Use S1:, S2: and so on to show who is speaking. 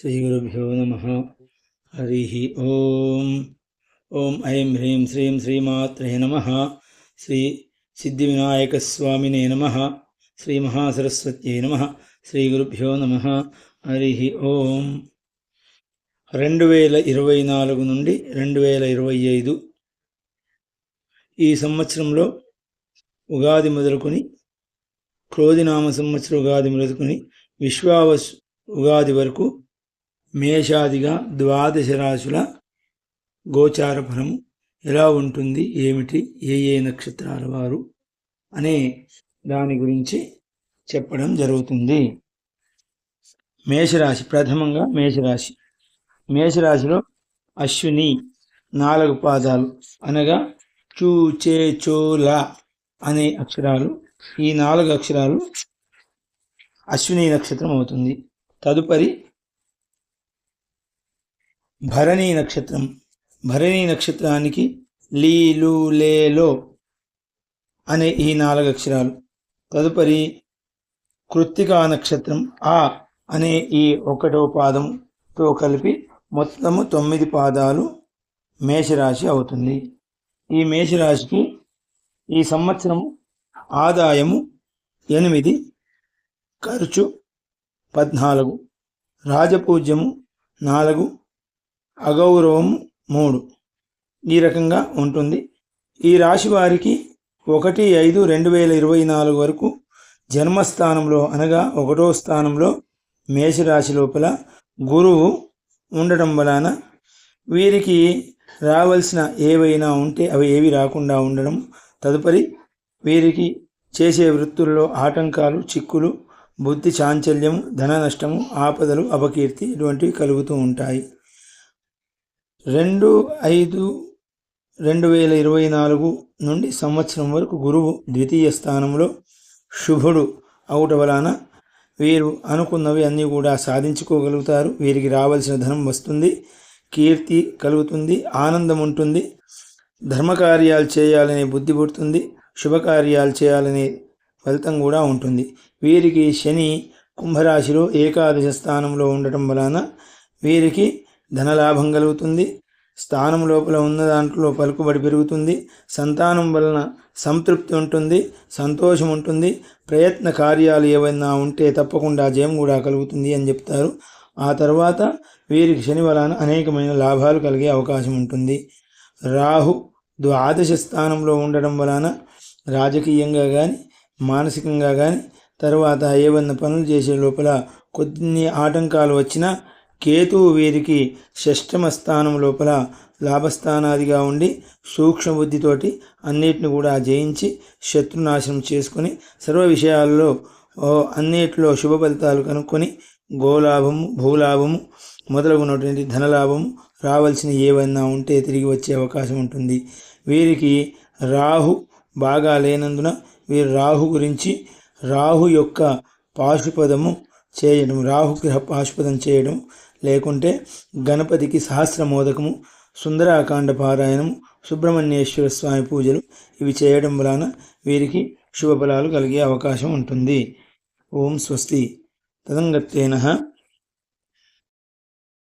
S1: శ్రీగురుభ్యో నమ. హరి ఓం. ఓం ఐం హ్రీం శ్రీం శ్రీమాత్రే నమ. శ్రీ సిద్ధివినాయకస్వామినే నమ. శ్రీ మహాసరస్వత్యై నమ. శ్రీగురుభ్యో నమ. హరి ఓం. రెండు వేల ఇరవై నాలుగు నుండి రెండు వేల ఇరవై ఐదు ఈ సంవత్సరంలో ఉగాది మొదలుకొని క్రోధినామ సంవత్సర ఉగాది మొదలుకొని విశ్వావస్ ఉగాది వరకు మేషాదిగా ద్వాదశ రాశుల గోచార ఫలము ఎలా ఉంటుంది? ఏమిటి? ఏ ఏ నక్షత్రాల వారు? అనే దాని గురించి చెప్పడం జరుగుతుంది. మేషరాశి ప్రథమంగా మేషరాశి. మేషరాశిలో అశ్విని నాలుగు పాదాలు అనగా చూ చే చోల అనే అక్షరాలు. ఈ నాలుగు అక్షరాలు అశ్విని నక్షత్రం అవుతుంది. తదుపరి భరణి నక్షత్రం భరణి నక్షత్రానికి లీలు లేలో అనే ఈ నాలుగు అక్షరాలు. తదుపరి కృత్తికా నక్షత్రం ఆ అనే ఈ ఒకటో పాదంతో కలిపి మొత్తము తొమ్మిది పాదాలు మేషరాశి అవుతుంది. ఈ మేషరాశికి ఈ సంవత్సరం ఆదాయము ఎనిమిది ఖర్చు పద్నాలుగు రాజపూజ్యము నాలుగు అగౌరవం మూడు. ఈ రకంగా ఉంటుంది. ఈ రాశి వారికి ఒకటి ఐదు రెండు వేల ఇరవై నాలుగు వరకు జన్మస్థానంలో అనగా ఒకటో స్థానంలో మేషరాశి లోపల గురువు ఉండటం వలన వీరికి రావాల్సిన ఏవైనా ఉంటే అవి ఏవి రాకుండా ఉండడం తదుపరి వీరికి చేసే వృత్తుల్లో ఆటంకాలు చిక్కులు బుద్ధి చాంచల్యము ధన నష్టము ఆపదలు అపకీర్తి ఇటువంటివి కలుగుతూ ఉంటాయి. రెండు ఐదు రెండు వేల ఇరవై నాలుగు నుండి సంవత్సరం వరకు గురువు ద్వితీయ స్థానంలో శుభుడు అవుట వలన వీరు అనుకున్నవి అన్నీ కూడా సాధించుకోగలుగుతారు. వీరికి రావాల్సిన ధనం వస్తుంది కీర్తి కలుగుతుంది ఆనందం ఉంటుంది ధర్మకార్యాలు చేయాలనే బుద్ధి పుడుతుంది శుభకార్యాలు చేయాలనే ఫలితం కూడా ఉంటుంది. వీరికి శని కుంభరాశిలో ఏకాదశ స్థానంలో ఉండటం వలన వీరికి ధనలాభం కలుగుతుంది. స్థానం లోపల ఉన్న దాంట్లో పలుకుబడి పెరుగుతుంది. సంతానం వలన సంతృప్తి ఉంటుంది. సంతోషం ఉంటుంది. ప్రయత్న కార్యాలు ఏవైనా ఉంటే తప్పకుండా జయం కూడా కలుగుతుంది అని చెప్తారు. ఆ తర్వాత వీరికి శని వలన అనేకమైన లాభాలు కలిగే అవకాశం ఉంటుంది. రాహు ద్వాదశ స్థానంలో ఉండడం వలన రాజకీయంగా కానీ మానసికంగా కానీ తర్వాత ఏవైనా పనులు చేసే లోపల కొన్ని ఆటంకాలు వచ్చినా కేతువు వీరికి షష్టమ స్థానం లోపల లాభస్థానాదిగా ఉండి సూక్ష్మ బుద్ధితోటి అన్నిటిని కూడా జయించి శత్రునాశనం చేసుకొని సర్వ విషయాల్లో అన్నిటిలో శుభ ఫలితాలు కనుక్కొని గోలాభము భూలాభము మొదలగునటువంటి ధనలాభము రావాల్సిన ఏవైనా ఉంటే తిరిగి వచ్చే అవకాశం ఉంటుంది. వీరికి రాహు బాగా లేనందున వీరు రాహు గురించి రాహు యొక్క పాశుపదము చేయడం రాహుగ్రహ ఆస్పదం చేయడం లేకుంటే గణపతికి సహస్రమోదకము సుందరాకాండ పారాయణము సుబ్రహ్మణ్యేశ్వర స్వామి పూజలు ఇవి చేయడం వలన వీరికి శుభఫలాలు కలిగే అవకాశం ఉంటుంది. ఓం స్వస్తి. తదంగత్తేన